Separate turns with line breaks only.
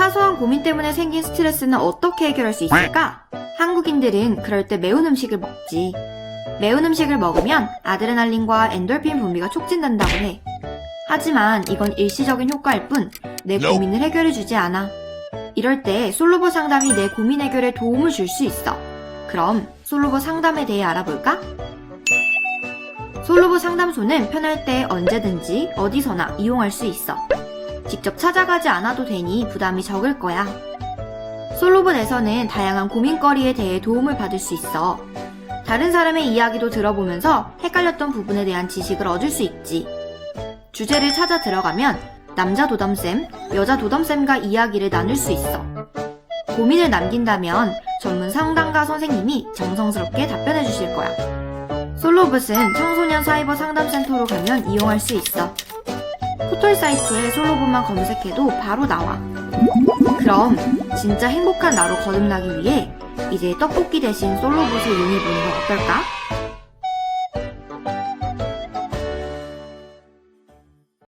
사소한 고민 때문에 생긴 스트레스는 어떻게 해결할 수 있을까? 한국인들은 그럴 때 매운 음식을 먹지. 매운 음식을 먹으면 아드레날린과 엔돌핀 분비가 촉진된다고 해. 하지만 이건 일시적인 효과일 뿐 내 고민을 해결해주지 않아. 이럴 때 솔로버 상담이 내 고민 해결에 도움을 줄 수 있어. 그럼 솔로버 상담에 대해 알아볼까? 솔로버 상담소는 편할 때 언제든지 어디서나 이용할 수 있어. 직접 찾아가지 않아도 되니 부담이 적을 거야. 솔로봇에서는 다양한 고민거리에 대해 도움을 받을 수 있어. 다른 사람의 이야기도 들어보면서 헷갈렸던 부분에 대한 지식을 얻을 수 있지. 주제를 찾아 들어가면 남자 도담쌤, 여자 도담쌤과 이야기를 나눌 수 있어. 고민을 남긴다면 전문 상담가 선생님이 정성스럽게 답변해 주실 거야. 솔로봇은 청소년 사이버 상담센터로 가면 이용할 수 있어. 포털 사이트에 솔로봇만 검색해도 바로 나와. 그럼 진짜 행복한 나로 거듭나기 위해 이제 떡볶이 대신 솔로봇을 이용해보는 건 어떨까?